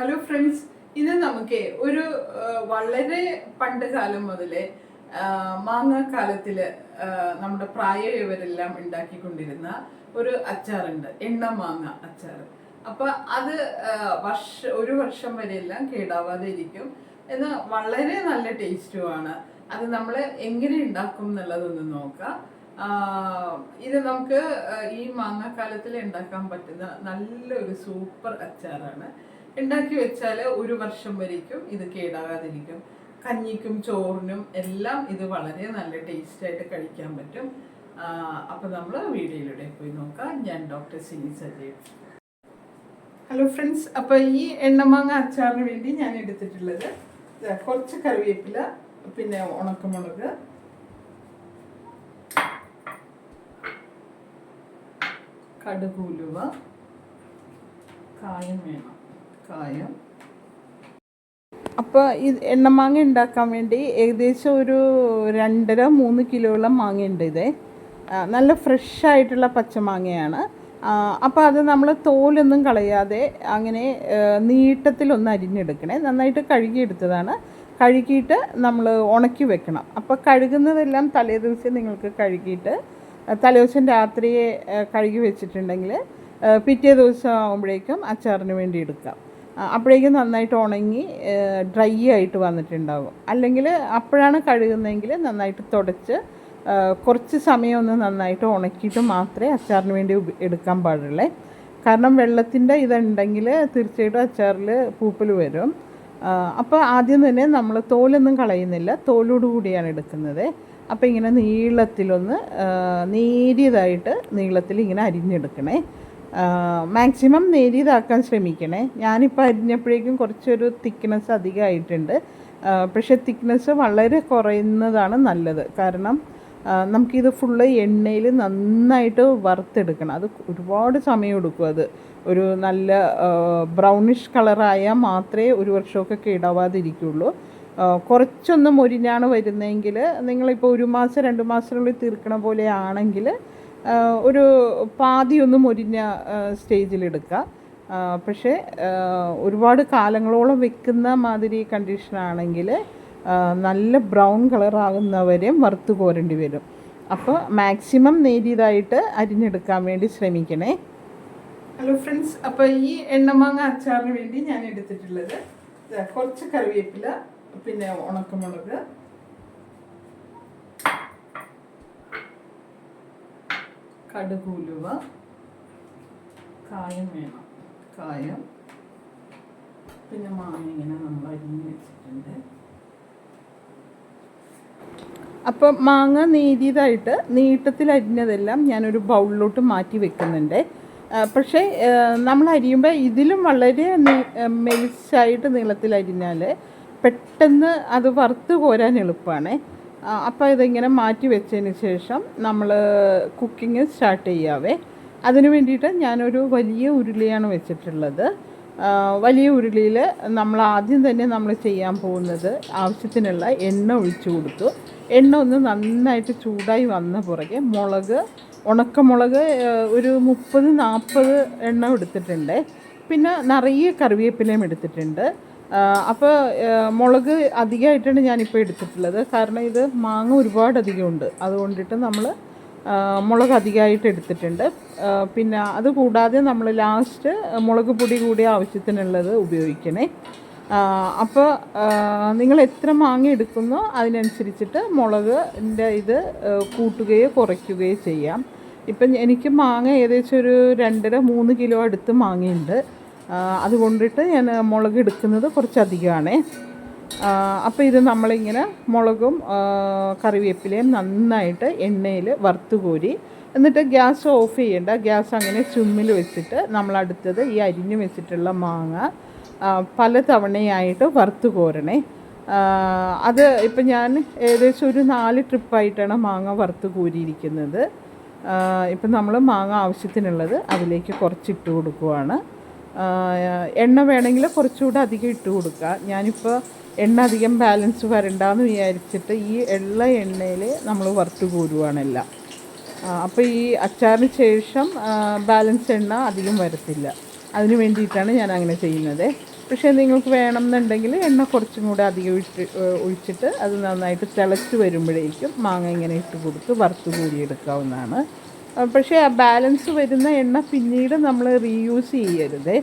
Hello friends ഇന്ന് നമുക്ക് ഒരു വളരെ പണ്ട് കാലം മുതലേ മാങ്ങാക്കാലത്തിൽ നമ്മുടെ പ്രായവരെല്ലാം ഉണ്ടാക്കിക്കൊണ്ടിരുന്ന ഒരു അച്ചാറുണ്ട്. എണ്ണ മാങ്ങ അച്ചാർ അപ്പൊ അത് വർഷ ഒരു വർഷം വരെയെല്ലാം കേടാവാതെ ഇരിക്കും എന്ന് വളരെ നല്ല ടേസ്റ്റുമാണ്. അത് നമ്മൾ എങ്ങനെ ഉണ്ടാക്കും എന്നുള്ളതൊന്ന് നോക്കാം. ഇത് നമുക്ക് ഈ മാങ്ങാക്കാലത്തിൽ ഉണ്ടാക്കാൻ പറ്റുന്ന നല്ലൊരു സൂപ്പർ അച്ചാറാണ്. ഉണ്ടാക്കി വെച്ചാൽ ഒരു വർഷം വരേക്കും ഇത് കേടാകാതിരിക്കും. കഞ്ഞിക്കും ചോറിനും എല്ലാം ഇത് വളരെ നല്ല ടേസ്റ്റ് ആയിട്ട് കഴിക്കാൻ പറ്റും. അപ്പോൾ അപ്പൊ നമ്മൾ വീഡിയോയിലൂടെ പോയി നോക്കാം. ഞാൻ doctor Sini Sajeev. Hello friends അപ്പോൾ ഈ എണ്ണമാങ്ങ അച്ചാറിന് വേണ്ടി ഞാൻ എടുത്തിട്ടുള്ളത് കുറച്ച് കറിവേപ്പില പിന്നെ ഉണക്കമുളക്. കടുകൂലുവ കായം വേണം. കായം അപ്പോൾ ഈ എണ്ണമാങ്ങ ഉണ്ടാക്കാൻ വേണ്ടി ഏകദേശം ഒരു രണ്ടര മൂന്ന് മാങ്ങ ഉണ്ട് ഇത്. നല്ല ഫ്രഷ് ആയിട്ടുള്ള പച്ചമാങ്ങയാണ് അപ്പോൾ അത് നമ്മൾ തോലൊന്നും കളയാതെ അങ്ങനെ നീട്ടത്തിലൊന്ന് അരിഞ്ഞെടുക്കണേ. നന്നായിട്ട് കഴുകിയെടുത്തതാണ്. കഴുകിയിട്ട് നമ്മൾ ഉണക്കി വെക്കണം. അപ്പോൾ കഴുകുന്നതെല്ലാം തലേ ദിവസം നിങ്ങൾക്ക് കഴുകിയിട്ട് തലേദിവസം രാത്രി രാത്രിയെ കഴുകി വെച്ചിട്ടുണ്ടെങ്കിൽ പിറ്റേ ദിവസം ആകുമ്പോഴേക്കും അച്ചാറിന് വേണ്ടി എടുക്കാം. അപ്പോഴേക്കും നന്നായിട്ട് ഉണങ്ങി ഡ്രൈ ആയിട്ട് വന്നിട്ടുണ്ടാകും അല്ലെങ്കിൽ അപ്പോഴാണ് കഴുകുന്നതെങ്കിൽ നന്നായിട്ട് തുടച്ച് കുറച്ച് സമയം ഒന്ന് നന്നായിട്ട് ഉണക്കിയിട്ട് മാത്രമേ അച്ചാറിന് വേണ്ടി എടുക്കാൻ പാടുള്ളേ. കാരണം വെള്ളത്തിന്റെ ഇതുണ്ടെങ്കിൽ തീർച്ചയായിട്ടും അച്ചാറിൽ പൂപ്പൽ വരും. അപ്പോൾ ആദ്യം തന്നെ നമ്മൾ തോലൊന്നും കളയുന്നില്ല. തോലോട് കൂടിയാണ് എടുക്കുന്നത്. അപ്പോൾ ഇങ്ങനെ നീളത്തിലൊന്ന് നേരിയതായിട്ട് നീളത്തിൽ ഇങ്ങനെ അരിഞ്ഞെടുക്കണേ. മാക്സിമം നേരിയതാക്കാൻ ശ്രമിക്കണേ. ഞാനിപ്പോൾ അരിഞ്ഞപ്പോഴേക്കും കുറച്ചൊരു തിക്നെസ് അധികമായിട്ടുണ്ട്. പക്ഷെ തിക്നെസ് വളരെ കുറയുന്നതാണ് നല്ലത്. കാരണം നമുക്കിത് ഫുള്ള് എണ്ണയിൽ നന്നായിട്ട് വറുത്തെടുക്കണം. അത് ഒരുപാട് സമയം എടുക്കും അത്. ഒരു നല്ല ബ്രൗണിഷ് കളറായാൽ മാത്രമേ ഒരു വർഷമൊക്കെ കേടാവാതിരിക്കുള്ളൂ. ആ, കുറച്ചൊന്ന് മൊരിഞ്ഞാണ് വരുന്നതെങ്കിൽ നിങ്ങളിപ്പോൾ ഒരു മാസം രണ്ട് മാസത്തിനുള്ളിൽ തീർക്കണ പോലെ ആണെങ്കിൽ ഒരു പാതിയൊന്നും മുരിഞ്ഞ സ്റ്റേജിലെടുക്കുക പക്ഷേ ഒരുപാട് കാലങ്ങളോളം വെക്കുന്ന മാതിരി കണ്ടീഷനാണെങ്കിൽ നല്ല ബ്രൗൺ കളറാകുന്നവരെയും വറുത്ത് കോരേണ്ടി വരും. അപ്പോൾ മാക്സിമം നേരിയതായിട്ട് അരിഞ്ഞെടുക്കാൻ വേണ്ടി ശ്രമിക്കണേ. ഹലോ ഫ്രണ്ട്സ് അപ്പോൾ ഈ എണ്ണമാങ്ങ അച്ചാറിന് വേണ്ടി ഞാൻ എടുത്തിട്ടുള്ളത്. കുറച്ച് കറിവേപ്പില പിന്നെ ഉണക്കമുളക് കടുക് ഉലുവ കായം വേണം. കായം പിന്നെ മാങ്ങ നമ്മൾ അരിഞ്ഞ് വെച്ചിട്ടുണ്ട്. അപ്പം മാങ്ങ നീതിയതായിട്ട് നീട്ടത്തിൽ അരിഞ്ഞതെല്ലാം ഞാനൊരു ബൗളിലോട്ട് മാറ്റി വെക്കുന്നുണ്ട്. പക്ഷേ നമ്മൾ അരിയുമ്പോൾ ഇതിലും വളരെ മെലിച്ചായിട്ട് നീളത്തിൽ അരിഞ്ഞാൽ പെട്ടെന്ന് അത് വറുത്ത് കോരാൻ എളുപ്പമാണ് അപ്പോൾ ഇതിങ്ങനെ മാറ്റി വെച്ചതിന് ശേഷം നമ്മൾ കുക്കിംഗ് സ്റ്റാർട്ട് ചെയ്യാവേ. അതിന് വേണ്ടിയിട്ട് ഞാനൊരു വലിയ ഉരുളിയാണ് വെച്ചിട്ടുള്ളത്. വലിയ ഉരുളിയിൽ നമ്മൾ ആദ്യം തന്നെ നമ്മൾ ചെയ്യാൻ പോകുന്നത് ആവശ്യത്തിനുള്ള എണ്ണ ഒഴിച്ചു കൊടുത്തു. എണ്ണ ഒന്ന് നന്നായിട്ട് ചൂടായി വന്ന പുറകെ മുളക് ഉണക്കമുളക് ഒരു മുപ്പത് നാൽപ്പത് എണ്ണ എടുത്തിട്ടുണ്ട്. പിന്നെ നിറയെ കറിവേപ്പിലയും എടുത്തിട്ടുണ്ട്. അപ്പോൾ മുളക് അധികമായിട്ടാണ് ഞാനിപ്പോൾ എടുത്തിട്ടുള്ളത്. കാരണം ഇത് മാങ്ങ ഒരുപാട് അധികമുണ്ട് അതുകൊണ്ടിട്ട് നമ്മൾ മുളക് അധികമായിട്ട് എടുത്തിട്ടുണ്ട്. പിന്നെ അതുകൂടാതെ നമ്മൾ ലാസ്റ്റ് മുളക് പൊടി കൂടി ആവശ്യത്തിനുള്ളത് ഉപയോഗിക്കണേ. അപ്പോൾ നിങ്ങൾ എത്ര മാങ്ങ എടുക്കുന്നോ അതിനനുസരിച്ചിട്ട് മുളകിന്റെ ഇത് കൂട്ടുകയോ കുറയ്ക്കുകയോ ചെയ്യാം. ഇപ്പം എനിക്ക് മാങ്ങ ഏകദേശം ഒരു രണ്ടര മൂന്ന് കിലോ അടുത്ത് മാങ്ങയുണ്ട്. അതുകൊണ്ടിട്ട് ഞാൻ മുളക് എടുക്കുന്നത് കുറച്ചധികമാണ്. അപ്പോൾ ഇത് നമ്മളിങ്ങനെ മുളകും കറിവേപ്പിലയും നന്നായിട്ട് എണ്ണയിൽ വറുത്ത് കോരി എന്നിട്ട് ഗ്യാസ് ഓഫ് ചെയ്യേണ്ട. ഗ്യാസ് അങ്ങനെ ചുമ്മിൽ വെച്ചിട്ട് നമ്മൾ അടുത്തത് ഈ അരിഞ്ഞു വെച്ചിട്ടുള്ള മാങ്ങ പല തവണയായിട്ട് വറുത്ത് കോരണേ. അത് ഇപ്പം ഞാൻ ഏകദേശം ഒരു നാല് ട്രിപ്പായിട്ടാണ് മാങ്ങ വറുത്ത് കോരിയിരിക്കുന്നത്. ഇപ്പം നമ്മൾ മാങ്ങ ആവശ്യത്തിനുള്ളത് അതിലേക്ക് കുറച്ചിട്ട് കൊടുക്കുവാണ്. എണ്ണ വേണമെങ്കിൽ കുറച്ചുകൂടെ അധികം ഇട്ട് കൊടുക്കുക. ഞാനിപ്പോൾ എണ്ണ അധികം ബാലൻസ് വരണ്ടെന്ന് വിചാരിച്ചിട്ട് ഈ എള്ള എണ്ണയിൽ നമ്മൾ വറുത്ത് കോരുവാണെല്ലാം. അപ്പോൾ ഈ അച്ചാറിന് ശേഷം ബാലൻസ് എണ്ണ അധികം വരത്തില്ല. അതിന് വേണ്ടിയിട്ടാണ് ഞാൻ അങ്ങനെ ചെയ്യുന്നത്. പക്ഷേ നിങ്ങൾക്ക് വേണമെന്നുണ്ടെങ്കിൽ എണ്ണ കുറച്ചും കൂടെ അധികം ഇട്ട് ഒഴിച്ചിട്ട് അത് നന്നായിട്ട് തിളച്ച് വരുമ്പോഴേക്കും മാങ്ങ ഇങ്ങനെ ഇട്ട് കൊടുത്ത് വറുത്ത് കോരിയെടുക്കാവുന്നതാണ്. ആ, പക്ഷേ ആ ബാലൻസ് വരുന്ന എണ്ണ പിന്നീട് നമ്മൾ റീയൂസ് ചെയ്യരുത്.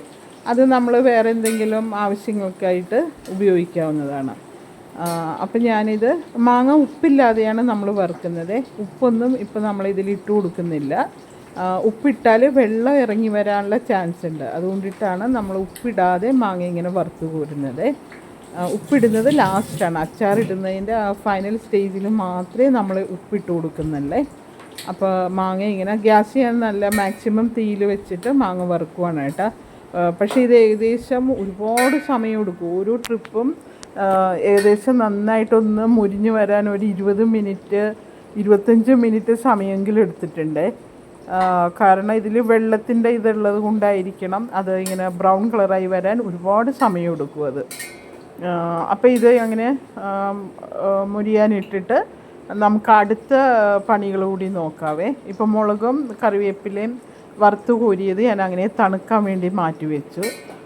അത് നമ്മൾ വേറെ എന്തെങ്കിലും ആവശ്യങ്ങൾക്കായിട്ട് ഉപയോഗിക്കാവുന്നതാണ്. അപ്പം ഞാനിത് മാങ്ങ ഉപ്പില്ലാതെയാണ് നമ്മൾ വറുക്കുന്നത്. ഉപ്പൊന്നും ഇപ്പം നമ്മൾ ഇതിൽ ഇട്ട് കൊടുക്കുന്നില്ല. ഉപ്പിട്ടാൽ വെള്ളം ഇറങ്ങി വരാനുള്ള ചാൻസ് ഉണ്ട്. അതുകൊണ്ടിട്ടാണ് നമ്മൾ ഉപ്പിടാതെ മാങ്ങ ഇങ്ങനെ വറുത്ത് കോരുന്നത്. ഉപ്പിടുന്നത് ലാസ്റ്റാണ് അച്ചാറിടുന്നതിന്റെ ആ ഫൈനൽ സ്റ്റേജിൽ മാത്രമേ നമ്മൾ ഉപ്പിട്ട് കൊടുക്കുന്നുള്ളേ. അപ്പോൾ മാങ്ങ ഇങ്ങനെ ഗ്യാസ് നല്ല മാക്സിമം തീയിൽ വെച്ചിട്ട് മാങ്ങ വറുക്കുവാണ് കേട്ടോ. പക്ഷേ ഇത് ഏകദേശം ഒരുപാട് സമയം എടുക്കും. ഓരോ ട്രിപ്പും ഏകദേശം നന്നായിട്ടൊന്ന് മുരിഞ്ഞു വരാൻ ഒരു ഇരുപത് മിനിറ്റ് ഇരുപത്തഞ്ച് മിനിറ്റ് സമയമെങ്കിലും എടുത്തിട്ടുണ്ട്. കാരണം ഇതിൽ വെള്ളത്തിന്റെ ഇതുള്ളത് കൊണ്ടായിരിക്കണം അത് ഇങ്ങനെ ബ്രൗൺ കളറായി വരാൻ ഒരുപാട് സമയം എടുക്കും അത്. അപ്പോൾ ഇത് അങ്ങനെ മുരിയാനിട്ടിട്ട് നമുക്ക് അടുത്ത പണികൾ കൂടി നോക്കാവേ. ഇപ്പം മുളകും കറിവേപ്പിലയും വറുത്ത് കോരിയത് ഞാൻ അങ്ങനെ തണുക്കാൻ വേണ്ടി മാറ്റി വെച്ചു.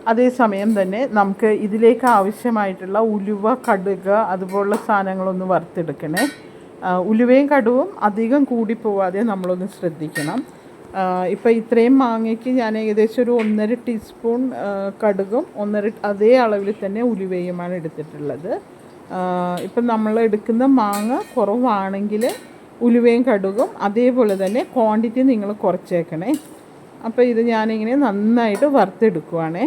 അതേസമയം തന്നെ നമുക്ക് ഇതിലേക്ക് ആവശ്യമായിട്ടുള്ള ഉലുവ കടുക് അതുപോലുള്ള സാധനങ്ങളൊന്ന് വറുത്തെടുക്കണേ. ഉലുവയും കടുവും അധികം കൂടിപ്പോവാതെ നമ്മളൊന്ന് ശ്രദ്ധിക്കണം. ഇപ്പോൾ ഇത്രയും മാങ്ങയ്ക്ക് ഞാൻ ഏകദേശം ഒരു ഒന്നര ടീസ്പൂൺ കടുകും ഒന്നര അതേ അളവിൽ തന്നെ ഉലുവയുമാണ് എടുത്തിട്ടുള്ളത്. ഇപ്പം നമ്മൾ എടുക്കുന്ന മാങ്ങ കുറവാണെങ്കിൽ ഉലുവയും കടുകും അതേപോലെ തന്നെ ക്വാണ്ടിറ്റി നിങ്ങൾ കുറച്ചേക്കണേ. അപ്പോൾ ഇത് ഞാനിങ്ങനെ നന്നായിട്ട് വറുത്തെടുക്കുവാണേ.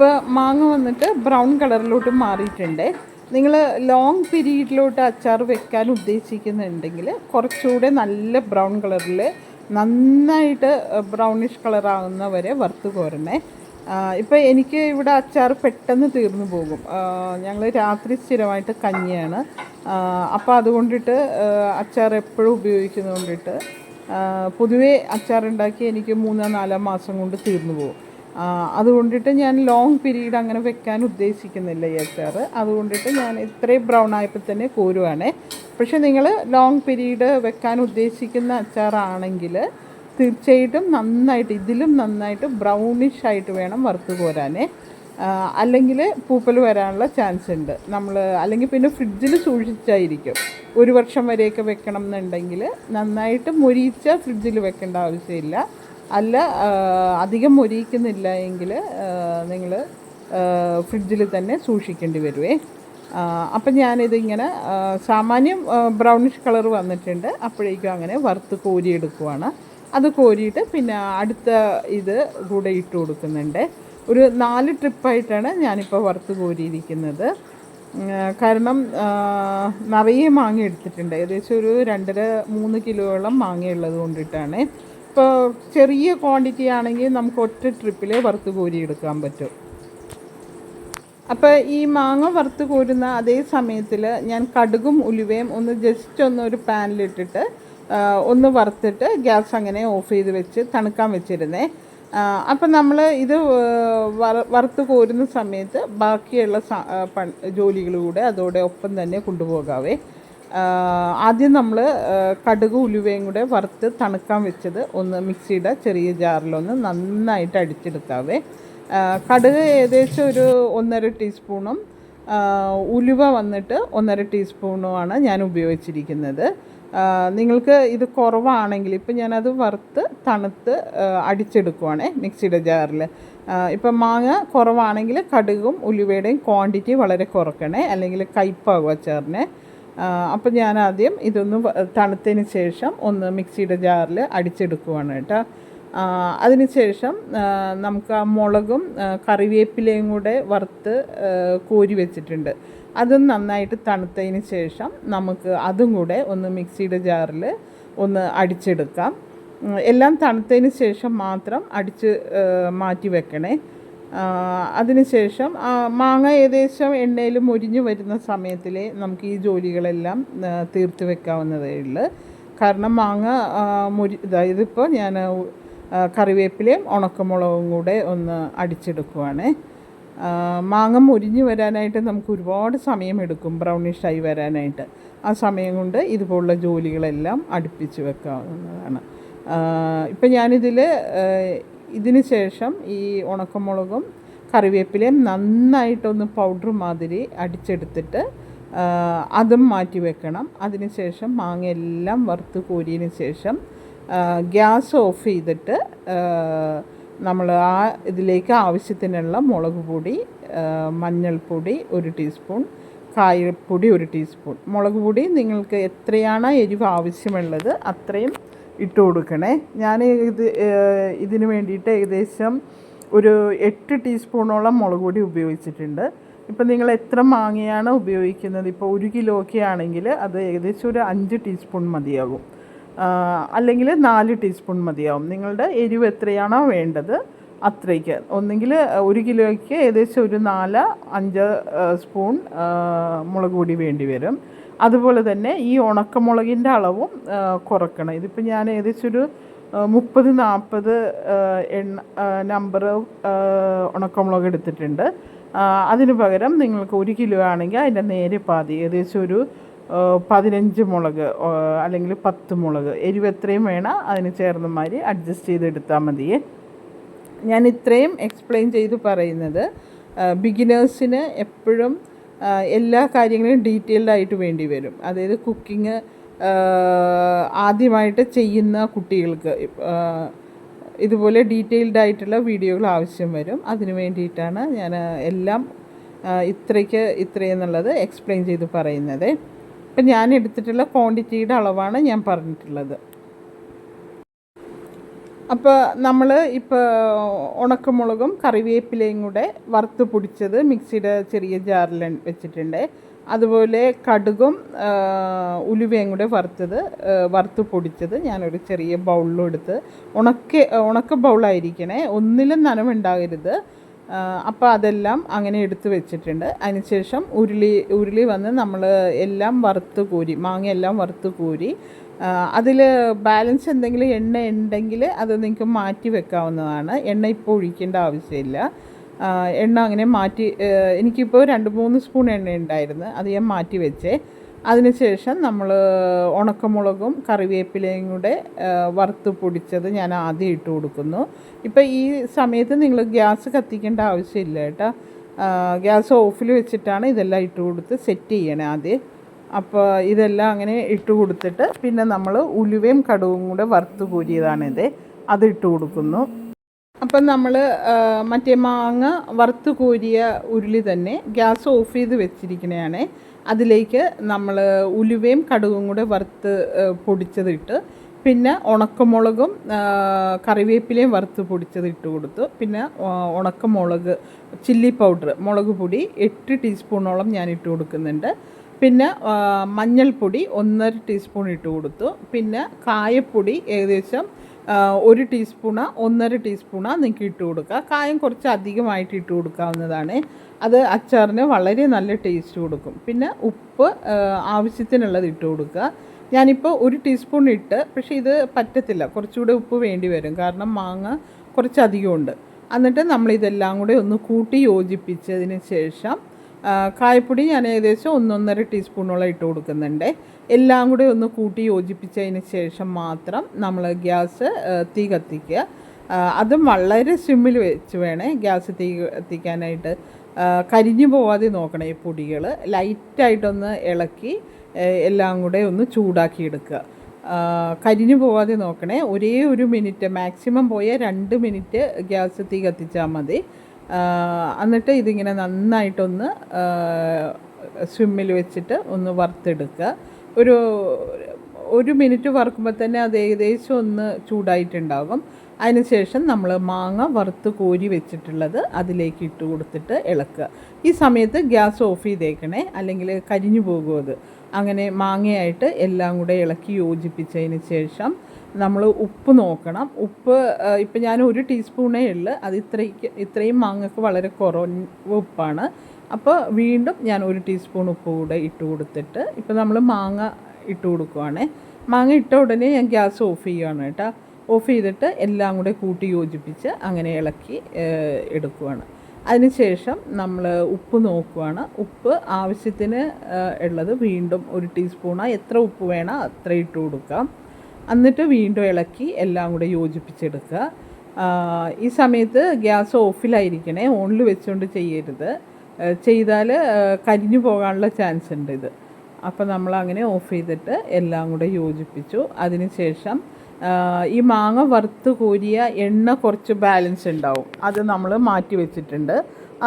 ഇപ്പോൾ മാങ്ങ വന്നിട്ട് ബ്രൗൺ കളറിലോട്ട് മാറിയിട്ടുണ്ട്. നിങ്ങൾ ലോങ് പീരീഡിലോട്ട് അച്ചാർ വെക്കാൻ ഉദ്ദേശിക്കുന്നുണ്ടെങ്കിൽ കുറച്ചുകൂടെ നല്ല ബ്രൗൺ കളറിൽ നന്നായിട്ട് ബ്രൗണിഷ് കളറാകുന്ന വരെ വറുത്ത് കോരണേ. ഇപ്പോൾ എനിക്ക് ഇവിടെ അച്ചാർ പെട്ടെന്ന് തീർന്നു പോകും. ഞങ്ങൾ രാത്രി സ്ഥിരമായിട്ട് കഞ്ഞിയാണ്. അപ്പോൾ അതുകൊണ്ടിട്ട് അച്ചാർ എപ്പോഴും ഉപയോഗിക്കുന്നതുകൊണ്ടിട്ട് പൊതുവേ അച്ചാറുണ്ടാക്കി എനിക്ക് മൂന്നോ നാലോ മാസം കൊണ്ട് തീർന്നു പോകും. അതുകൊണ്ടിട്ട് ഞാൻ ലോങ് പീരീഡ് അങ്ങനെ വെക്കാൻ ഉദ്ദേശിക്കുന്നില്ല ഈ അച്ചാർ അതുകൊണ്ടിട്ട് ഞാൻ ഇത്രയും ബ്രൗൺ ആയപ്പോൾ തന്നെ കോരുവാണ്. പക്ഷേ നിങ്ങൾ ലോങ് പീരീഡ് വെക്കാൻ ഉദ്ദേശിക്കുന്ന അച്ചാറാണെങ്കിൽ തീർച്ചയായിട്ടും നന്നായിട്ട് ഇതിലും നന്നായിട്ട് ബ്രൗണിഷ് ആയിട്ട് വേണം വറുത്ത് കോരാനേ. അല്ലെങ്കിൽ പൂപ്പൽ വരാനുള്ള ചാൻസ് ഉണ്ട്. നമ്മൾ അല്ലെങ്കിൽ പിന്നെ ഫ്രിഡ്ജിൽ സൂക്ഷിച്ചായിരിക്കും. ഒരു വർഷം വരെയൊക്കെ വെക്കണം എന്നുണ്ടെങ്കിൽ നന്നായിട്ട് മൊരിച്ച ഫ്രിഡ്ജിൽ വെക്കേണ്ട ആവശ്യമില്ല. അല്ല അധികം മൊരിയിക്കുന്നില്ല എങ്കിൽ നിങ്ങൾ ഫ്രിഡ്ജിൽ തന്നെ സൂക്ഷിക്കേണ്ടി വരുവേ. അപ്പം ഞാനിതിങ്ങനെ സാമാന്യം ബ്രൗണിഷ് കളർ വന്നിട്ടുണ്ട്. അപ്പോഴേക്കും അങ്ങനെ വറുത്ത് കോരിയെടുക്കുവാണ്. അത് കോരിയിട്ട് പിന്നെ അടുത്ത ഇത് കൂടെ ഇട്ട് കൊടുക്കുന്നുണ്ട്. ഒരു നാല് ട്രിപ്പായിട്ടാണ് ഞാനിപ്പോൾ വറുത്ത് കോരിയിരിക്കുന്നത്. കാരണം നിറയെ മാങ്ങ എടുത്തിട്ടുണ്ട്. ഏകദേശം ഒരു രണ്ടര മൂന്ന് കിലോയോളം മാങ്ങയുള്ളത് കൊണ്ടിട്ടാണ്. ഇപ്പോൾ ചെറിയ ക്വാണ്ടിറ്റി ആണെങ്കിൽ നമുക്ക് ഒറ്റ ട്രിപ്പിൽ വറുത്ത് കോരി എടുക്കാൻ പറ്റും. അപ്പോൾ ഈ മാങ്ങ വറുത്ത് കോരുന്ന അതേ സമയത്തിൽ ഞാൻ കടുകും ഉലുവയും ഒന്ന് ജസ്റ്റ് ഒന്ന് ഒരു പാനിലിട്ടിട്ട് ഒന്ന് വറുത്തിട്ട് ഗ്യാസ് അങ്ങനെ ഓഫ് ചെയ്ത് വെച്ച് തണുക്കാൻ വെച്ചിരുന്നേ. അപ്പം നമ്മൾ ഇത് വറ- വറുത്ത് കോരുന്ന സമയത്ത് ബാക്കിയുള്ള പൺ- കൂടെ അതോടെ ഒപ്പം തന്നെ കൊണ്ടുപോകാവേ. ആദ്യം നമ്മൾ കടുക് ഉലുവയും കൂടെ വറുത്ത് തണുക്കാൻ വെച്ചത് ഒന്ന് മിക്സിയുടെ ചെറിയ ജാറിലൊന്ന് നന്നായിട്ട് അടിച്ചെടുക്കാവേ കടുക് ഏകദേശം ഒരു ഒന്നര ടീസ്പൂണും ഉലുവ വന്നിട്ട് ഒന്നര ടീസ്പൂണുമാണ് ഞാൻ ഉപയോഗിച്ചിരിക്കുന്നത്. നിങ്ങൾക്ക് ഇത് കുറവാണെങ്കിൽ ഇപ്പം ഞാനത് വറുത്ത് തണുത്ത് അടിച്ചെടുക്കുവാണേ മിക്സിയുടെ ജാറിൽ ഇപ്പം മാങ്ങ കുറവാണെങ്കിൽ കടുകും ഉലുവയുടെയും ക്വാണ്ടിറ്റി വളരെ കുറക്കണേ അല്ലെങ്കിൽ കയ്പാകും അച്ചാറിന് അപ്പം ഞാൻ ആദ്യം ഇതൊന്ന് തണുത്തതിന് ശേഷം ഒന്ന് മിക്സിയുടെ ജാറിൽ അടിച്ചെടുക്കുവാണ് കേട്ടോ. ആ, അതിന് ശേഷം നമുക്ക് ആ മുളകും കറിവേപ്പിലയും കൂടെ വറുത്ത് കോരി വെച്ചിട്ടുണ്ട്. അതും നന്നായിട്ട് തണുത്തതിന് ശേഷം നമുക്ക് അതും കൂടെ ഒന്ന് മിക്സിയുടെ ജാറിൽ ഒന്ന് അടിച്ചെടുക്കാം. എല്ലാം തണുത്തതിന് ശേഷം മാത്രം അടിച്ച് മാറ്റി വെക്കണേ. അതിനുശേഷം മാങ്ങ ഏകദേശം എണ്ണയിൽ മുരിഞ്ഞു വരുന്ന സമയത്തിൽ നമുക്ക് ഈ ജോലികളെല്ലാം തീർത്ത് വെക്കാവുന്നതേ ഉള്ളൂ. കാരണം മാങ്ങ മുരി അതായത് ഇപ്പോൾ ഞാൻ കറിവേപ്പിലയും ഉണക്കമുളകും കൂടെ ഒന്ന് അടിച്ചെടുക്കുവാണ്. മാങ്ങ മുരിഞ്ഞു വരാനായിട്ട് നമുക്ക് ഒരുപാട് സമയമെടുക്കും ബ്രൗണിഷായി വരാനായിട്ട്. ആ സമയം കൊണ്ട് ഇതുപോലുള്ള ജോലികളെല്ലാം അടുപ്പിച്ച് വെക്കാവുന്നതാണ്. ഇപ്പം ഞാനിതിൽ ഇതിന് ശേഷം ഈ ഉണക്കമുളകും കറിവേപ്പിലയും നന്നായിട്ടൊന്ന് പൗഡർ മാതിരി അടിച്ചെടുത്തിട്ട് അതും മാറ്റി വെക്കണം. അതിന് ശേഷം മാങ്ങ എല്ലാം വറുത്ത് കോരിയതിന് ശേഷം ഗ്യാസ് ഓഫ് ചെയ്തിട്ട് നമ്മൾ ആ ഇതിലേക്ക് ആവശ്യത്തിനുള്ള മുളക് പൊടി മഞ്ഞൾപ്പൊടി ഒരു ടീസ്പൂൺ കായപ്പൊടി ഒരു ടീസ്പൂൺ. മുളക് പൊടി നിങ്ങൾക്ക് എത്രയാണ് എരിവ് ആവശ്യമുള്ളത് അത്രയും ഇട്ട് കൊടുക്കണേ. ഞാൻ ഇത് ഇതിന് വേണ്ടിയിട്ട് ഏകദേശം ഒരു എട്ട് ടീസ്പൂണോളം മുളക് പൊടി ഉപയോഗിച്ചിട്ടുണ്ട്. ഇപ്പം നിങ്ങൾ എത്ര മാങ്ങയാണ് ഉപയോഗിക്കുന്നത്? ഇപ്പോൾ ഒരു കിലോയ്ക്ക് ആണെങ്കിൽ അത് ഏകദേശം ഒരു അഞ്ച് ടീസ്പൂൺ മതിയാകും. അല്ലെങ്കിൽ നാല് ടീസ്പൂൺ മതിയാവും നിങ്ങളുടെ എരിവ് എത്രയാണോ വേണ്ടത് അത്രയ്ക്ക്. ഒന്നെങ്കിൽ ഒരു കിലോയ്ക്ക് ഏകദേശം ഒരു നാല് അഞ്ച് സ്പൂൺ മുളക് പൊടി വേണ്ടി വരും. അതുപോലെ തന്നെ ഈ ഉണക്കമുളകിന്റെ അളവും കുറക്കണം. ഇതിപ്പോൾ ഞാൻ ഏകദേശം ഒരു മുപ്പത് നാൽപ്പത് എണ്ണ നമ്പർ ഉണക്കമുളക് എടുത്തിട്ടുണ്ട്. അതിനു പകരം നിങ്ങൾക്ക് ഒരു കിലോ ആണെങ്കിൽ അതിന്റെ നേരെ പാതി ഏകദേശം ഒരു പതിനഞ്ച് മുളക് അല്ലെങ്കിൽ പത്ത് മുളക് എരിവ് എത്രയും വേണം അതിന് ചേർന്ന മാതിരി അഡ്ജസ്റ്റ് ചെയ്തെടുത്താൽ മതിയേ ഞാൻ ഇത്രയും എക്സ്പ്ലെയിൻ ചെയ്ത് പറയുന്നത് ബിഗിനേഴ്സിന് എപ്പോഴും എല്ലാ കാര്യങ്ങളും ഡീറ്റെയിൽഡ് ആയിട്ട് വേണ്ടി വരും. അതായത് കുക്കിംഗ് ആദ്യമായിട്ട് ചെയ്യുന്ന കുട്ടികൾക്ക് ഇതുപോലെ ഡീറ്റെയിൽഡ് ആയിട്ടുള്ള വീഡിയോകൾ ആവശ്യം വരും. അതിന് വേണ്ടിയിട്ടാണ് ഞാൻ എല്ലാം ഇത്രയ്ക്ക് ഇത്രയെന്നുള്ളത് എക്സ്പ്ലെയിൻ ചെയ്ത് പറയുന്നത്. ഇപ്പം ഞാൻ എടുത്തിട്ടുള്ള ക്വാണ്ടിറ്റിയുടെ അളവാണ് ഞാൻ പറഞ്ഞിട്ടുള്ളത്. അപ്പോൾ നമ്മൾ ഇപ്പോൾ ഉണക്കമുളകും കറിവേപ്പിലയും കൂടെ വറുത്ത് പൊടിച്ചത് മിക്സിയുടെ ചെറിയ ജാറിൽ വെച്ചിട്ടുണ്ട്. അതുപോലെ കടുകും ഉലുവയും കൂടെ വറുത്തത് വറുത്ത് പൊടിച്ചത് ഞാനൊരു ചെറിയ ബൗളിലും എടുത്ത്. ഉണക്ക ഉണക്ക ബൗളായിരിക്കണേ. ഒന്നിലും നനവുണ്ടാകരുത്. അപ്പോൾ അതെല്ലാം അങ്ങനെ എടുത്ത് വെച്ചിട്ടുണ്ട്. അതിനുശേഷം ഉരുളി ഉരുളി വന്ന് നമ്മൾ എല്ലാം വറുത്ത് കോരി മാങ്ങയെല്ലാം വറുത്ത് കോരി അതിൽ ബാലൻസ് എന്തെങ്കിലും എണ്ണ ഉണ്ടെങ്കിൽ അത് നിങ്ങൾക്ക് മാറ്റി വെക്കാവുന്നതാണ്. എണ്ണ ഇപ്പോൾ ഒഴിക്കേണ്ട ആവശ്യമില്ല. എണ്ണ അങ്ങനെ മാറ്റി എനിക്കിപ്പോൾ രണ്ട് മൂന്ന് സ്പൂൺ എണ്ണ ഉണ്ടായിരുന്നു. അത് ഞാൻ മാറ്റി വെച്ചേ. അതിനുശേഷം നമ്മൾ ഉണക്കമുളകും കറിവേപ്പിലയും കൂടെ വറുത്ത് പൊടിച്ചത് ഞാൻ ആദ്യം ഇട്ട് കൊടുക്കുന്നു. ഇപ്പോൾ ഈ സമയത്ത് നിങ്ങൾ ഗ്യാസ് കത്തിക്കേണ്ട ആവശ്യമില്ല കേട്ടോ. ഗ്യാസ് ഓഫിൽ വെച്ചിട്ടാണ് ഇതെല്ലാം ഇട്ട് കൊടുത്ത് സെറ്റ് ചെയ്യണേ ആദ്യം. അപ്പോൾ ഇതെല്ലാം അങ്ങനെ ഇട്ട് കൊടുത്തിട്ട് പിന്നെ നമ്മൾ ഉലുവയും കടുവും കൂടെ വറുത്ത് കോരിയതാണിത്. അത് ഇട്ട് കൊടുക്കുന്നു. അപ്പം നമ്മൾ മറ്റേ മാങ്ങ വറുത്ത് കോരിയ ഉരുളി തന്നെ ഗ്യാസ് ഓഫ് ചെയ്ത് വെച്ചിരിക്കണതാണ് അതിലേക്ക് നമ്മൾ ഉലുവയും കടുകും കൂടെ വറുത്ത് പൊടിച്ചതിട്ട് പിന്നെ ഉണക്കമുളകും കറിവേപ്പിലയും വറുത്ത് പൊടിച്ചത് ഇട്ട് കൊടുത്തു. പിന്നെ ഉണക്കമുളക് ചില്ലി പൗഡർ മുളക് പൊടി എട്ട് ടീസ്പൂണോളം ഞാൻ ഇട്ട് കൊടുക്കുന്നുണ്ട്. പിന്നെ മഞ്ഞൾപ്പൊടി ഒന്നര ടീസ്പൂൺ ഇട്ട് കൊടുത്തു. പിന്നെ കായപ്പൊടി ഏകദേശം ഒരു ടീസ്പൂണ ഒന്നര ടീസ്പൂണ നിങ്ങൾക്ക് ഇട്ട് കൊടുക്കുക. കായം കുറച്ച് അധികമായിട്ട് ഇട്ട് കൊടുക്കാവുന്നതാണ്. അത് അച്ചാറിന് വളരെ നല്ല ടേസ്റ്റ് കൊടുക്കും. പിന്നെ ഉപ്പ് ആവശ്യത്തിനുള്ളത് ഇട്ട് കൊടുക്കുക. ഞാനിപ്പോൾ ഒരു ടീസ്പൂൺ ഇട്ട് പക്ഷേ ഇത് പറ്റത്തില്ല. കുറച്ചുകൂടെ ഉപ്പ് വേണ്ടി വരും. കാരണം മാങ്ങ കുറച്ചധികമുണ്ട്. എന്നിട്ട് നമ്മളിതെല്ലാം കൂടെ ഒന്ന് കൂട്ടി യോജിപ്പിച്ചതിന് ശേഷം കായപ്പൊടി ഞാൻ ഏകദേശം ഒന്നൊന്നര ടീസ്പൂണോളം ഇട്ട് കൊടുക്കുന്നുണ്ട്. എല്ലാം കൂടി ഒന്ന് കൂട്ടി യോജിപ്പിച്ചതിന് ശേഷം മാത്രം നമ്മൾ ഗ്യാസ് തീ കത്തിക്കുക. അതും വളരെ സിമ്മിൽ വെച്ച് വേണേ ഗ്യാസ് തീ കത്തിക്കാനായിട്ട്. കരിഞ്ഞു പോവാതെ നോക്കണം ഈ പൊടികൾ. ലൈറ്റായിട്ടൊന്ന് ഇളക്കി എല്ലാം കൂടെ ഒന്ന് ചൂടാക്കി എടുക്കുക. കരിഞ്ഞു പോവാതെ നോക്കണേ. ഒരേ ഒരു മിനിറ്റ് മാക്സിമം പോയ രണ്ട് മിനിറ്റ് ഗ്യാസ് തീ കത്തിച്ചാൽ മതി. എന്നിട്ട് ഇതിങ്ങനെ നന്നായിട്ടൊന്ന് സ്വിമ്മിൽ വെച്ചിട്ട് ഒന്ന് വറുത്തെടുക്കുക. ഒരു ഒരു മിനിറ്റ് വറുക്കുമ്പോൾ തന്നെ അത് ഏകദേശം ഒന്ന് ചൂടായിട്ടുണ്ടാകും. അതിനുശേഷം നമ്മൾ മാങ്ങ വറുത്ത് കോരി വെച്ചിട്ടുള്ളത് അതിലേക്ക് ഇട്ട് കൊടുത്തിട്ട് ഇളക്കുക. ഈ സമയത്ത് ഗ്യാസ് ഓഫ് ചെയ്തേക്കണേ അല്ലെങ്കിൽ കരിഞ്ഞു പോകും അത്? അങ്ങനെ മാങ്ങയായിട്ട് എല്ലാം കൂടെ ഇളക്കി യോജിപ്പിച്ചതിന് ശേഷം നമ്മൾ ഉപ്പ് നോക്കണം. ഉപ്പ് ഇപ്പം ഞാൻ ഒരു ടീസ്പൂണേ ഉള്ളു. അത് ഇത്രയ്ക്ക് ഇത്രയും മാങ്ങക്ക് വളരെ കുറവ് ഉപ്പാണ്. അപ്പോൾ വീണ്ടും ഞാൻ ഒരു ടീസ്പൂൺ ഉപ്പ് കൂടെ ഇട്ട് കൊടുത്തിട്ട് ഇപ്പം നമ്മൾ മാങ്ങ ഇട്ട് കൊടുക്കുവാണേ. മാങ്ങ ഇട്ട ഉടനെ ഞാൻ ഗ്യാസ് ഓഫ് ചെയ്യുകയാണ് കേട്ടോ. ഓഫ് ചെയ്തിട്ട് എല്ലാം കൂടെ കൂട്ടി യോജിപ്പിച്ച് അങ്ങനെ ഇളക്കി എടുക്കുവാണ്. അതിനുശേഷം നമ്മൾ ഉപ്പ് നോക്കുവാണ്. ഉപ്പ് ആവശ്യത്തിന് ഉള്ളത് വീണ്ടും ഒരു ടീസ്പൂണാ. എത്ര ഉപ്പ് വേണം അത്ര ഇട്ട് കൊടുക്കാം. എന്നിട്ട് വീണ്ടും ഇളക്കി എല്ലാം കൂടെ യോജിപ്പിച്ചെടുക്കുക. ഈ സമയത്ത് ഗ്യാസ് ഓഫിലായിരിക്കണേ. ഓണിൽ വെച്ചുകൊണ്ട് ചെയ്യരുത്. ചെയ്താൽ കരിഞ്ഞു പോകാനുള്ള ചാൻസ് ഉണ്ട് ഇത്. അപ്പോൾ നമ്മൾ അങ്ങനെ ഓഫ് ചെയ്തിട്ട് എല്ലാം കൂടെ യോജിപ്പിച്ചു. അതിനുശേഷം ഈ മാങ്ങ വറുത്ത് കോരിയ എണ്ണ കുറച്ച് ബാലൻസ് ഉണ്ടാവും. അത് നമ്മൾ മാറ്റി വെച്ചിട്ടുണ്ട്.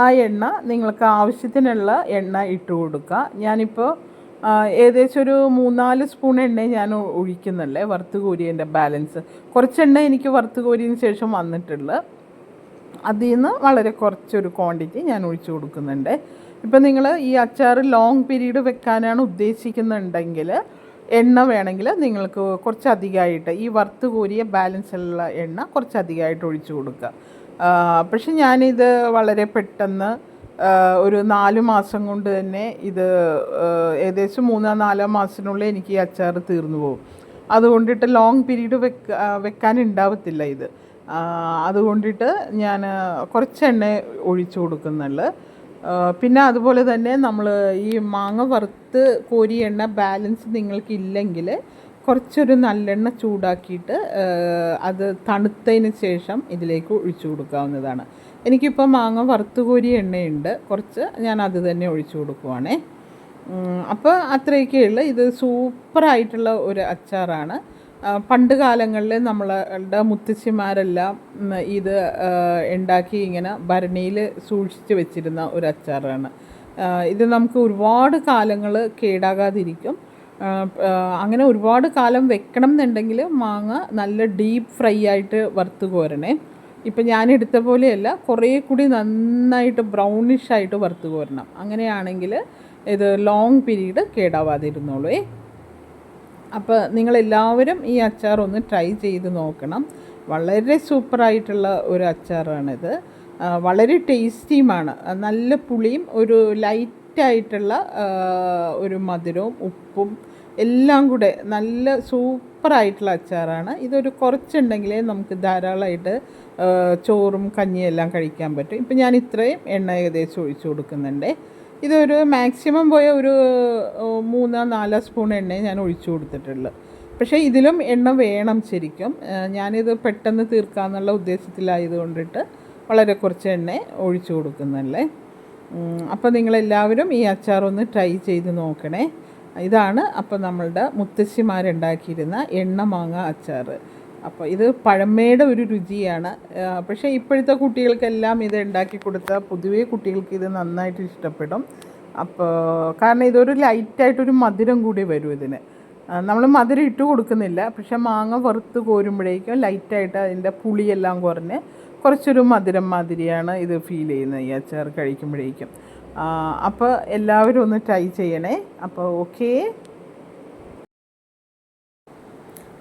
ആ എണ്ണ നിങ്ങൾക്ക് ആവശ്യത്തിനുള്ള എണ്ണ ഇട്ട് കൊടുക്കുക. ഞാനിപ്പോൾ ഏകദേശം ഒരു മൂന്നാൽ സ്പൂൺ എണ്ണ ഞാൻ ഒഴിക്കുന്നുള്ളേ വറുത്ത് കോരിയതിന്റെ ബാലൻസ് കുറച്ച് എണ്ണ എനിക്ക് വറുത്ത് കോരിയതിന് ശേഷം വന്നിട്ടുള്ളത് അതിൽ നിന്ന് വളരെ കുറച്ചൊരു ക്വാണ്ടിറ്റി ഞാൻ ഒഴിച്ചു കൊടുക്കുന്നുണ്ട്. ഇപ്പം നിങ്ങൾ ഈ അച്ചാർ ലോങ് പീരീഡ് വെക്കാനാണ് ഉദ്ദേശിക്കുന്നുണ്ടെങ്കിൽ എണ്ണ വേണമെങ്കിൽ നിങ്ങൾക്ക് കുറച്ചധികമായിട്ട് ഈ വറുത്ത് കോരിയ ബാലൻസ് ഉള്ള എണ്ണ കുറച്ചധികമായിട്ട് ഒഴിച്ചു കൊടുക്കുക. പക്ഷെ ഞാനിത് വളരെ പെട്ടെന്ന് ഒരു നാല് മാസം കൊണ്ട് തന്നെ ഇത് ഏകദേശം മൂന്നോ നാലോ മാസത്തിനുള്ളിൽ എനിക്ക് ഈ അച്ചാർ തീർന്നു പോകും. അതുകൊണ്ടിട്ട് ലോങ് പീരീഡ് വെക്ക വെക്കാനുണ്ടാവത്തില്ല ഇത്. അതുകൊണ്ടിട്ട് ഞാൻ കുറച്ച് എണ്ണ ഒഴിച്ചു കൊടുക്കുന്നുള്ളു. പിന്നെ അതുപോലെ തന്നെ നമ്മൾ ഈ മാങ്ങ വറുത്ത് കോരി എണ്ണ ബാലൻസ് നിങ്ങൾക്കില്ലെങ്കിൽ കുറച്ചൊരു നല്ലെണ്ണ ചൂടാക്കിയിട്ട് അത് തണുത്തതിന് ശേഷം ഇതിലേക്ക് ഒഴിച്ചു കൊടുക്കാവുന്നതാണ്. എനിക്കിപ്പോൾ മാങ്ങ വറുത്ത് കോരിയ എണ്ണയുണ്ട്. കുറച്ച് ഞാൻ അത് തന്നെ ഒഴിച്ചു കൊടുക്കുവാണേ. അപ്പോൾ അത്രയൊക്കെയുള്ള. ഇത് സൂപ്പറായിട്ടുള്ള ഒരു അച്ചാറാണ്. പണ്ട് കാലങ്ങളിൽ നമ്മളുടെ മുത്തശ്ശിമാരെല്ലാം ഇത് ഉണ്ടാക്കി ഇങ്ങനെ ഭരണിയിൽ സൂക്ഷിച്ച് വെച്ചിരുന്ന ഒരു അച്ചാറാണ്. ഇത് നമുക്ക് ഒരുപാട് കാലങ്ങൾ കേടാകാതിരിക്കും. അങ്ങനെ ഒരുപാട് കാലം വെക്കണം എന്നുണ്ടെങ്കിൽ മാങ്ങ നല്ല ഡീപ്പ് ഫ്രൈ ആയിട്ട് വറുത്ത് കോരണേ. ഇപ്പം ഞാൻ എടുത്ത പോലെയല്ല കുറേ കൂടി നന്നായിട്ട് ബ്രൗണിഷ് ആയിട്ട് വറുത്ത് കോരണം. അങ്ങനെയാണെങ്കിൽ ഇത് ലോങ് പീരീഡ് കേടാവാതിരുന്നോളൂ അപ്പോൾ നിങ്ങളെല്ലാവരും ഈ അച്ചാർ ഒന്ന് ട്രൈ ചെയ്ത് നോക്കണം. വളരെ സൂപ്പറായിട്ടുള്ള ഒരു അച്ചാറാണിത്. വളരെ ടേസ്റ്റിയുമാണ്. നല്ല പുളിയും ഒരു ലൈറ്റായിട്ടുള്ള ഒരു മധുരവും ഉപ്പും എല്ലാം കൂടെ നല്ല സൂപ്പറായിട്ടുള്ള അച്ചാറാണ്. ഇതൊരു കുറച്ചുണ്ടെങ്കിലേ നമുക്ക് ധാരാളമായിട്ട് ചോറും കഞ്ഞിയും എല്ലാം കഴിക്കാൻ പറ്റും. ഇപ്പം ഞാൻ ഇത്രയും എണ്ണ ഏകദേശം ഒഴിച്ചു കൊടുക്കുന്നുണ്ട്. ഇതൊരു മാക്സിമം പോയ ഒരു മൂന്നോ നാലോ സ്പൂൺ എണ്ണയെ ഞാൻ ഒഴിച്ചു കൊടുത്തിട്ടുള്ളൂ. പക്ഷേ ഇതിലും എണ്ണ വേണം ശരിക്കും. ഞാനിത് പെട്ടെന്ന് തീർക്കാമെന്നുള്ള ഉദ്ദേശത്തിലായത് കൊണ്ടിട്ട് വളരെ കുറച്ച് എണ്ണ ഒഴിച്ചു കൊടുക്കുന്നല്ലേ അപ്പോൾ നിങ്ങളെല്ലാവരും ഈ അച്ചാർ ഒന്ന് ട്രൈ ചെയ്ത് നോക്കണേ. ഇതാണ് അപ്പോൾ നമ്മളുടെ മുത്തശ്ശിമാരുണ്ടാക്കിയിരുന്ന എണ്ണ മാങ്ങ അച്ചാർ അപ്പോൾ ഇത് പഴമയുടെ ഒരു രുചിയാണ്. പക്ഷേ ഇപ്പോഴത്തെ കുട്ടികൾക്കെല്ലാം ഇത് ഉണ്ടാക്കി കൊടുത്താൽ പൊതുവേ കുട്ടികൾക്ക് ഇത് നന്നായിട്ട് ഇഷ്ടപ്പെടും. അപ്പോൾ കാരണം ഇതൊരു ലൈറ്റായിട്ടൊരു മധുരം കൂടി വരും ഇതിന്. നമ്മൾ മധുരം ഇട്ട് കൊടുക്കുന്നില്ല. പക്ഷേ മാങ്ങ വറുത്ത് കോരുമ്പോഴേക്കും ലൈറ്റായിട്ട് അതിന്റെ പുളിയെല്ലാം കുറഞ്ഞ് കുറച്ചൊരു മധുരം മാതിരിയാണ് ഇത് ഫീൽ ചെയ്യുന്നത് ഈ അച്ചാർ കഴിക്കുമ്പോഴേക്കും. അപ്പോൾ എല്ലാവരും ഒന്ന് ട്രൈ ചെയ്യണേ. അപ്പോൾ ഓക്കേ.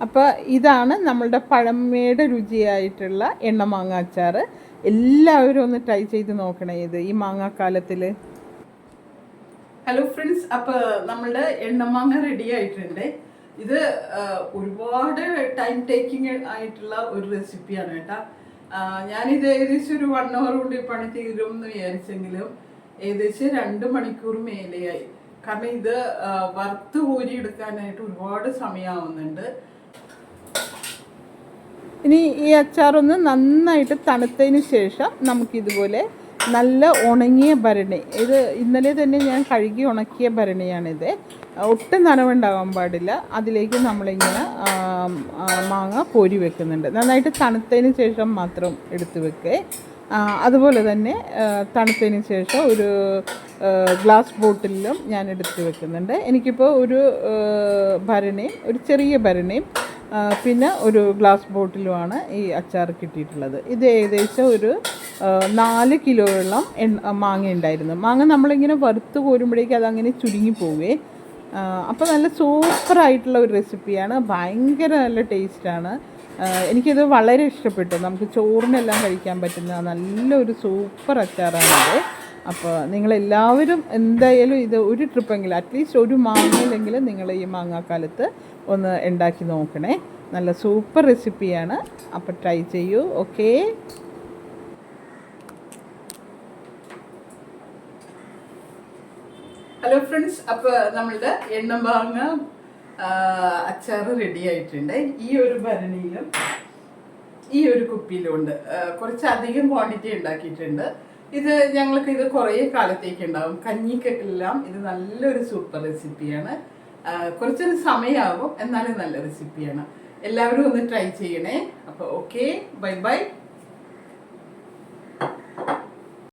അപ്പോൾ ഇതാണ് നമ്മളുടെ പഴമയുടെ രുചിയായിട്ടുള്ള എണ്ണ മാങ്ങ അച്ചാർ എല്ലാവരും ഒന്ന് ട്രൈ ചെയ്ത് നോക്കണേ ഇത് ഈ മാങ്ങാക്കാലത്തിൽ ഹലോ ഫ്രണ്ട്സ് അപ്പോൾ നമ്മളുടെ എണ്ണമാങ്ങ റെഡി ആയിട്ടുണ്ട്. ഇത് ഒരുപാട് ടൈം ടേക്കിംഗ് ആയിട്ടുള്ള ഒരു റെസിപ്പിയാണ് കേട്ടോ. ഞാനിത് ഏകദേശം ഒരു വൺ അവർ കൊണ്ട് പണി തീരും എന്ന് വിചാരിച്ചെങ്കിലും ഏകദേശം രണ്ട് മണിക്കൂർ മേലെയായി. കാരണം ഇത് വറുത്ത് ഊരിയെടുക്കാനായിട്ട് ഒരുപാട് സമയമാവുന്നുണ്ട് ഇനി ഈ അച്ചാറൊന്ന് നന്നായിട്ട് തണുത്തതിന് ശേഷം നമുക്കിതുപോലെ നല്ല ഉണങ്ങിയ ഭരണി ഇത് ഇന്നലെ തന്നെ ഞാൻ കഴുകി ഉണക്കിയ ഭരണിയാണിത്. ഒട്ടും നനവുണ്ടാകാൻ പാടില്ല. അതിലേക്ക് നമ്മളിങ്ങനെ മാങ്ങ കോരി വെക്കുന്നുണ്ട്. നന്നായിട്ട് തണുത്തതിന് ശേഷം മാത്രം എടുത്തു വെക്കേ. അതുപോലെ തന്നെ തണുത്തതിന് ശേഷം ഒരു ഗ്ലാസ് ബോട്ടിലും ഞാൻ എടുത്ത് വെക്കുന്നുണ്ട്. എനിക്കിപ്പോൾ ഒരു ഭരണിയും ഒരു ചെറിയ ഭരണിയും പിന്നെ ഒരു ഗ്ലാസ് ബോട്ടിലുമാണ് ഈ അച്ചാർ കിട്ടിയിട്ടുള്ളത്. ഇത് ഏകദേശം ഒരു നാല് കിലോയോളം എണ്ണ മാങ്ങ ഉണ്ടായിരുന്നു. മാങ്ങ നമ്മളിങ്ങനെ വറുത്ത് കോരുമ്പോഴേക്കും അതങ്ങനെ ചുരുങ്ങി പോവേ. അപ്പോൾ നല്ല സൂപ്പറായിട്ടുള്ള ഒരു റെസിപ്പിയാണ് ഭയങ്കര നല്ല ടേസ്റ്റാണ് എനിക്കിത് വളരെ ഇഷ്ടപ്പെട്ടു. നമുക്ക് ചോറിനെല്ലാം കഴിക്കാൻ പറ്റുന്ന നല്ലൊരു സൂപ്പർ അച്ചാറാണിത്. അപ്പോൾ നിങ്ങളെല്ലാവരും എന്തായാലും ഇത് ഒരു ട്രിപ്പെങ്കിലും അറ്റ്ലീസ്റ്റ് ഒരു മാങ്ങയിലെങ്കിലും നിങ്ങൾ ഈ മാങ്ങാക്കാലത്ത് ഒന്ന് ഉണ്ടാക്കി നോക്കണേ. നല്ല സൂപ്പർ റെസിപ്പിയാണ്. അപ്പോൾ ട്രൈ ചെയ്യൂ ഓക്കേ ഹലോ ഫ്രണ്ട്സ് അപ്പോൾ നമ്മളുടെ എണ്ണമാങ്ങ അച്ചാർ റെഡി ആയിട്ടുണ്ട്. ഈ ഒരു ഭരണിയിലും ഈ ഒരു കുപ്പിയിലും ഉണ്ട്. കുറച്ച് കുറച്ചധികം ക്വാണ്ടിറ്റി ഉണ്ടാക്കിയിട്ടുണ്ട്. ഇത് ഞങ്ങൾക്ക് ഇത് കുറേ കാലത്തേക്ക് ഉണ്ടാവും. കഞ്ഞിക്കെല്ലാം ഇത് നല്ലൊരു സൂപ്പർ റെസിപ്പിയാണ് കുറച്ചൊരു സമയമാകും എന്നാലും നല്ല റെസിപ്പിയാണ് എല്ലാവരും ഒന്ന് ട്രൈ ചെയ്യണേ. അപ്പോൾ ഓക്കെ ബൈ ബൈ